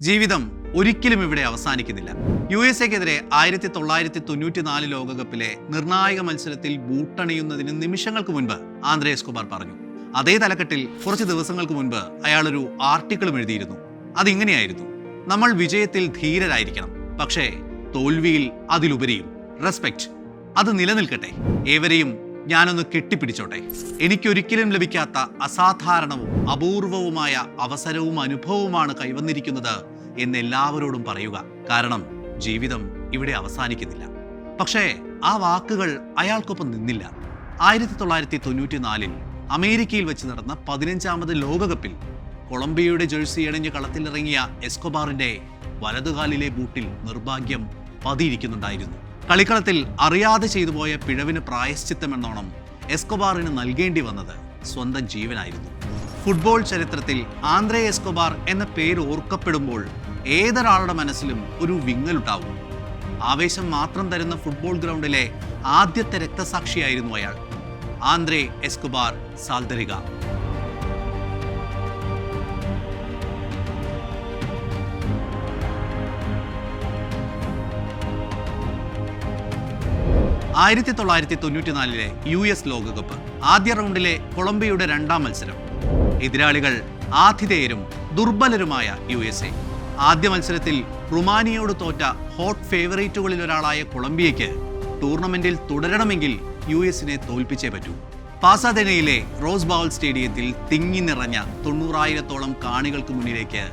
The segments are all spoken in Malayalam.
ജീവിതം ഒരിക്കലും ഇവിടെ അവസാനിക്കുന്നില്ല. യു എസ് എക്കെതിരെ ആയിരത്തി തൊള്ളായിരത്തി തൊണ്ണൂറ്റി നാല് ലോകകപ്പിലെ നിർണായക മത്സരത്തിൽ ബൂട്ടണിയുന്നതിന് നിമിഷങ്ങൾക്ക് മുൻപ് ആന്ധ്രേസ് കുമാർ പറഞ്ഞു. അതേ തലക്കെട്ടിൽ കുറച്ച് ദിവസങ്ങൾക്ക് മുൻപ് അയാൾ ഒരു ആർട്ടിക്കിളും എഴുതിയിരുന്നു. അതിങ്ങനെയായിരുന്നു. നമ്മൾ വിജയത്തിൽ ധീരരായിരിക്കണം. പക്ഷേ തോൽവിയിൽ അതിലുപരിയും. റെസ്പെക്ട്. അത് നിലനിൽക്കട്ടെ. ഏവരെയും ഞാനൊന്ന് കെട്ടിപ്പിടിച്ചോട്ടെ. എനിക്കൊരിക്കലും ലഭിക്കാത്ത അസാധാരണവും അപൂർവവുമായ അവസരവും അനുഭവവുമാണ് കൈവന്നിരിക്കുന്നത് എന്ന് എല്ലാവരോടും പറയുക. കാരണം ജീവിതം ഇവിടെ അവസാനിക്കുന്നില്ല. പക്ഷേ ആ വാക്കുകൾ അയാൾക്കൊപ്പം നിന്നില്ല. ആയിരത്തി തൊള്ളായിരത്തി തൊണ്ണൂറ്റി നാലിൽ അമേരിക്കയിൽ വെച്ച് നടന്ന പതിനഞ്ചാമത് ലോകകപ്പിൽ കൊളംബിയയുടെ ജേഴ്സി അണിഞ്ഞ് കളത്തിലിറങ്ങിയ എസ്കോബാറിന്റെ വലതുകാലിലെ ബൂട്ടിൽ നിർഭാഗ്യം പതിയിരിക്കുന്നുണ്ടായിരുന്നു. കളിക്കളത്തിൽ അറിയാതെ ചെയ്തു പോയ പിഴവിന് പ്രായശ്ചിത്തമെന്നോണം എസ്കോബാറിന് നൽകേണ്ടി വന്നത് സ്വന്തം ജീവനായിരുന്നു. ഫുട്ബോൾ ചരിത്രത്തിൽ ആന്ധ്രേ എസ്കോബാർ എന്ന പേര് ഓർക്കപ്പെടുമ്പോൾ ഏതൊരാളുടെ മനസ്സിലും ഒരു വിങ്ങലുണ്ടാവും. ആവേശം മാത്രം തരുന്ന ഫുട്ബോൾ ഗ്രൗണ്ടിലെ ആദ്യത്തെ രക്തസാക്ഷിയായിരുന്നു അയാൾ. ആന്ധ്രേ എസ്കുബാർ സാൽദരിക. ആയിരത്തി തൊള്ളായിരത്തി തൊണ്ണൂറ്റിനാലിലെ യു എസ് ലോകകപ്പ് ആദ്യ റൗണ്ടിലെ കൊളംബിയയുടെ രണ്ടാം മത്സരം. എതിരാളികൾ ആതിഥേയരും ദുർബലരുമായ യു എസ് എ. ആദ്യ മത്സരത്തിൽ റുമാനിയോട് തോറ്റ ഹോട്ട് ഫേവറേറ്റുകളിൽ ഒരാളായ കൊളംബിയയ്ക്ക് ടൂർണമെന്റിൽ തുടരണമെങ്കിൽ യു എസിനെ തോൽപ്പിച്ചേ പറ്റൂ. പാസാദനയിലെ റോസ് ബൗൾ സ്റ്റേഡിയത്തിൽ തിങ്ങി നിറഞ്ഞ തൊണ്ണൂറായിരത്തോളം കാണികൾക്ക് മുന്നിലേക്ക്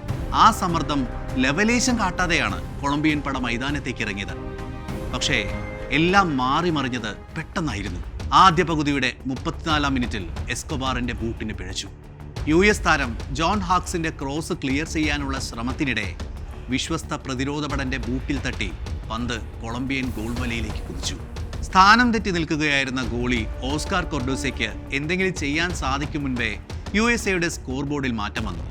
ആ സമ്മർദ്ദം ലെവലേശം കാട്ടാതെയാണ് കൊളംബിയൻ പട മൈതാനത്തേക്ക് ഇറങ്ങിയത്. പക്ഷേ എല്ലാം മാറി മറിഞ്ഞത് പെട്ടെന്നായിരുന്നു. ആദ്യ പകുതിയുടെ മുപ്പത്തിനാലാം മിനിറ്റിൽ എസ്കോബാറിന്റെ ബൂട്ടിന് പിഴച്ചു. യു എസ് താരം ജോൺ ഹാക്സിന്റെ ക്രോസ് ക്ലിയർ ചെയ്യാനുള്ള ശ്രമത്തിനിടെ വിശ്വസ്ത പ്രതിരോധപടന്റെ ബൂട്ടിൽ തട്ടി പന്ത് കൊളംബിയൻ ഗോൾ വലയിലേക്ക് കുതിച്ചു. സ്ഥാനം തെറ്റി നിൽക്കുകയായിരുന്ന ഗോളി ഓസ്കാർ കൊർഡോസയ്ക്ക് എന്തെങ്കിലും ചെയ്യാൻ സാധിക്കും മുൻപേ യു എസ് എയുടെ സ്കോർ ബോർഡിൽ മാറ്റം വന്നു.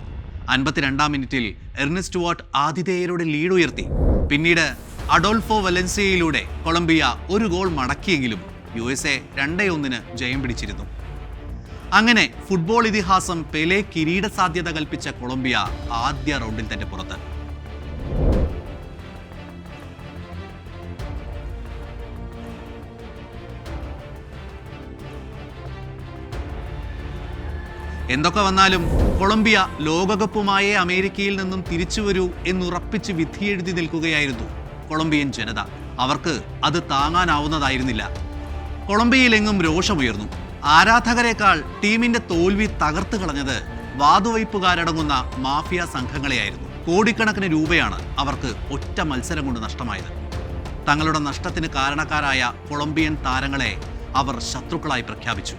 അൻപത്തിരണ്ടാം മിനിറ്റിൽ എർണസ്റ്റ് വാട്ട് ആതിഥേയരുടെ ലീഡ് ഉയർത്തി. പിന്നീട് അഡോൾഫോ വലൻസിയയിലൂടെ കൊളംബിയ ഒരു ഗോൾ മടക്കിയെങ്കിലും യു എസ് എ രണ്ടേ ഒന്നിന് ജയം പിടിച്ചിരുന്നു. അങ്ങനെ ഫുട്ബോൾ ഇതിഹാസം പെലെ കിരീട സാധ്യത കൽപ്പിച്ച കൊളംബിയ ആദ്യ റൗണ്ടിൽ തന്നെ പുറത്ത്. എന്തൊക്കെ വന്നാലും കൊളംബിയ ലോകകപ്പുമായേ അമേരിക്കയിൽ നിന്നും തിരിച്ചു വരൂ എന്നുറപ്പിച്ച് വിധിയെഴുതി നിൽക്കുകയായിരുന്നു കൊളംബിയൻ ജനത. അവർക്ക് അത് താങ്ങാനാവുന്നതായിരുന്നില്ല. കൊളംബിയയിലെങ്ങും രോഷമുയർന്നു. ആരാധകരെക്കാൾ ടീമിന്റെ തോൽവി തകർത്ത് കളഞ്ഞത് വാതുവയ്പ്പുകാരടങ്ങുന്ന മാഫിയ സംഘങ്ങളെയായിരുന്നു. കോടിക്കണക്കിന് രൂപയാണ് അവർക്ക് ഒറ്റ മത്സരം കൊണ്ട് നഷ്ടമായത്. തങ്ങളുടെ നഷ്ടത്തിന് കാരണക്കാരായ കൊളംബിയൻ താരങ്ങളെ അവർ ശത്രുക്കളായി പ്രഖ്യാപിച്ചു.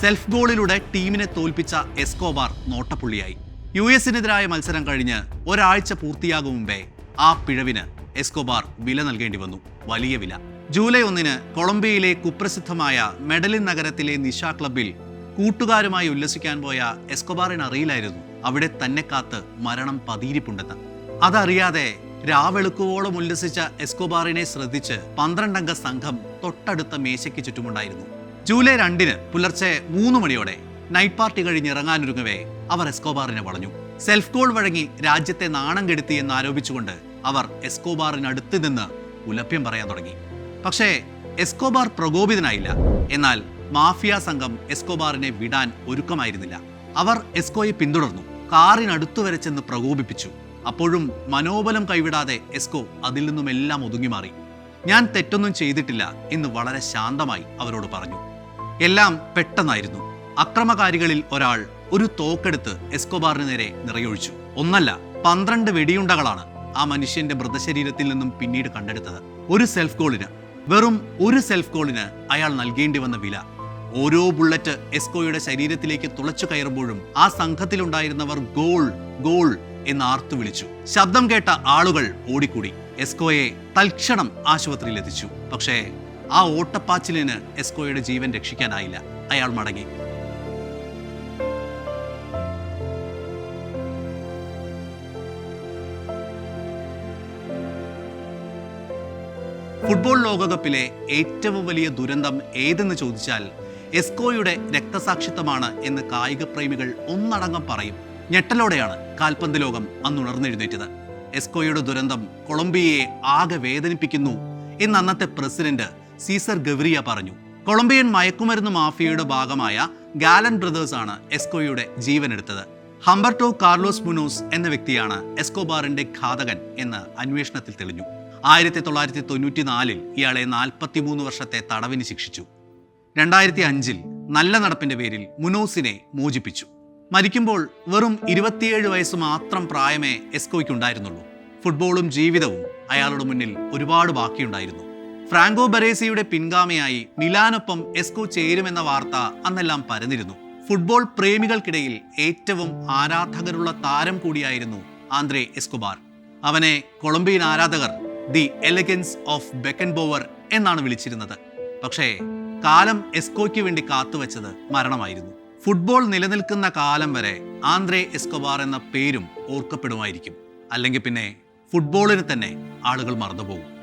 സെൽഫ് ഗോളിലൂടെ ടീമിനെ തോൽപ്പിച്ച എസ്കോബാർ നോട്ടപ്പുള്ളിയായി. യു എസിനെതിരായ മത്സരം കഴിഞ്ഞ് ഒരാഴ്ച പൂർത്തിയാകും മുമ്പേ ആ പിഴവിന് എസ്കോബാർ വില നൽകേണ്ടി വന്നു. വലിയ വില. ജൂലൈ ഒന്നിന് കൊളംബിയയിലെ കുപ്രസിദ്ധമായ മെഡലിൻ നഗരത്തിലെ നിശ ക്ലബിൽ കൂട്ടുകാരുമായി ഉല്ലസിക്കാൻ പോയ എസ്കോബാറിന് അറിയില്ലായിരുന്നു. അവിടെ തന്നെ കാത്ത് മരണം പതിയിരിപ്പുണ്ടെന്ന്. അതറിയാതെ രാവെളുക്കുവോളം ഉല്ലസിച്ച എസ്കോബാറിനെ ശ്രദ്ധിച്ച് പന്ത്രണ്ടംഗ സംഘം തൊട്ടടുത്ത മേശയ്ക്ക് ചുറ്റുമുണ്ടായിരുന്നു. ജൂലൈ രണ്ടിന് പുലർച്ചെ മൂന്ന് മണിയോടെ നൈറ്റ് പാർട്ടി കഴിഞ്ഞ് ഇറങ്ങാനൊരുങ്ങവേ അവർ എസ്കോബാറിനെ വളഞ്ഞു. സെൽഫ് കോൾ വഴങ്ങി രാജ്യത്തെ നാണം കെടുത്തി എന്ന് ആരോപിച്ചുകൊണ്ട് അവർ എസ്കോബാറിനടുത്ത് നിന്ന് ഉലഭ്യം പറയാൻ തുടങ്ങി. പക്ഷേ എസ്കോബാർ പ്രകോപിതനായില്ല. എന്നാൽ മാഫിയ സംഘം എസ്കോബാറിനെ വിടാൻ ഒരുക്കമായിരുന്നില്ല. അവർ എസ്കോയെ പിന്തുടർന്നു. കാറിനടുത്തു വരെ ചെന്ന് പ്രകോപിപ്പിച്ചു. അപ്പോഴും മനോബലം കൈവിടാതെ എസ്കോ അതിൽ നിന്നുമെല്ലാം ഒതുങ്ങി മാറി. ഞാൻ തെറ്റൊന്നും ചെയ്തിട്ടില്ല എന്ന് വളരെ ശാന്തമായി അവരോട് പറഞ്ഞു. എല്ലാം പെട്ടെന്നായിരുന്നു. അക്രമകാരികളിൽ ഒരാൾ ഒരു തോക്കെടുത്ത് എസ്കോബാറിന് നേരെ നിറയൊഴിച്ചു. ഒന്നല്ല പന്ത്രണ്ട് വെടിയുണ്ടകളാണ്. ആ മനുഷ്യന്റെ മൃതശരീരത്തിൽ നിന്നും പിന്നീട് കണ്ടെടുത്തത്. ഒരു സെൽഫ് ഗോളിന് വെറും ഒരു സെൽഫ് ഗോളിന് അയാൾ നൽകേണ്ടി വന്ന വില. ഓരോ ബുള്ളറ്റ് എസ്കോയുടെ ശരീരത്തിലേക്ക് തുളച്ചു കയറുമ്പോഴും ആ സംഘത്തിലുണ്ടായിരുന്നവർ ഗോൾ ഗോൾ എന്ന് ആർത്തു വിളിച്ചു. ശബ്ദം കേട്ട ആളുകൾ ഓടിക്കൂടി. എസ്കോയെ തൽക്ഷണം ആശുപത്രിയിൽ എത്തിച്ചു പക്ഷേ ആ ഓട്ടപ്പാച്ചിലിന് എസ്കോയുടെ ജീവൻ രക്ഷിക്കാനായില്ല. അയാൾ മടങ്ങി. ഫുട്ബോൾ ലോകകപ്പിലെ ഏറ്റവും വലിയ ദുരന്തം ഏതെന്ന് ചോദിച്ചാൽ എസ്കോയുടെ രക്തസാക്ഷിത്വമാണ് എന്ന് കായിക പ്രേമികൾ ഒന്നടങ്കം പറയും. ഞെട്ടലോടെയാണ് കാൽപന്ത് ലോകം അന്ന് ഉണർന്നെഴുന്നേറ്റത് എസ്കോയുടെ ദുരന്തം കൊളംബിയയെ ആകെ വേദനിപ്പിക്കുന്നു എന്ന് അന്നത്തെ പ്രസിഡന്റ് സീസർ ഗവറിയ പറഞ്ഞു. കൊളംബിയൻ മയക്കുമരുന്ന് മാഫിയയുടെ ഭാഗമായ ഗാലൻ ബ്രദേഴ്സ് ആണ് എസ്കോയുടെ ജീവനെടുത്തത്. ഹംബർട്ടോ കാർലോസ് മുനോസ് എന്ന വ്യക്തിയാണ് എസ്കോബാറിന്റെ ഘാതകൻ എന്ന് അന്വേഷണത്തിൽ തെളിഞ്ഞു. ആയിരത്തി തൊള്ളായിരത്തി തൊണ്ണൂറ്റി നാലിൽ ഇയാളെ നാൽപ്പത്തിമൂന്ന് വർഷത്തെ തടവിന് ശിക്ഷിച്ചു. രണ്ടായിരത്തി അഞ്ചിൽ നല്ല നടപ്പിന്റെ പേരിൽ മുനോസിനെ മോചിപ്പിച്ചു. മരിക്കുമ്പോൾ വെറും ഇരുപത്തിയേഴ് വയസ്സ് മാത്രം പ്രായമേ എസ്കോയ്ക്കുണ്ടായിരുന്നുള്ളൂ. ഫുട്ബോളും ജീവിതവും അയാളുടെ മുന്നിൽ ഒരുപാട് ബാക്കിയുണ്ടായിരുന്നു. ഫ്രാങ്കോ ബരേസിയുടെ പിൻഗാമിയായി മിലാനൊപ്പം എസ്കോ ചേരുമെന്ന വാർത്ത അന്നെല്ലാം പരന്നിരുന്നു. ഫുട്ബോൾ പ്രേമികൾക്കിടയിൽ ഏറ്റവും ആരാധകരുള്ള താരം കൂടിയായിരുന്നു ആന്ദ്രേ എസ്കുബാർ. അവനെ കൊളംബിയൻ ആരാധകർ the elegance of Beckenbauer എന്നാണ് വിളിച്ചിരുന്നത്. പക്ഷേ കാലം എസ്കോയ്ക്ക് വേണ്ടി കാത്തുവച്ചത് മരണമായിരുന്നു. ഫുട്ബോൾ നിലനിൽക്കുന്ന കാലം വരെ ആന്ദ്രേ എസ്കോബാർ എന്ന പേരും ഓർക്കപ്പെടുമായിരിക്കും. അല്ലെങ്കിൽ പിന്നെ ഫുട്ബോളിന് തന്നെ ആളുകൾ മറന്നുപോകും.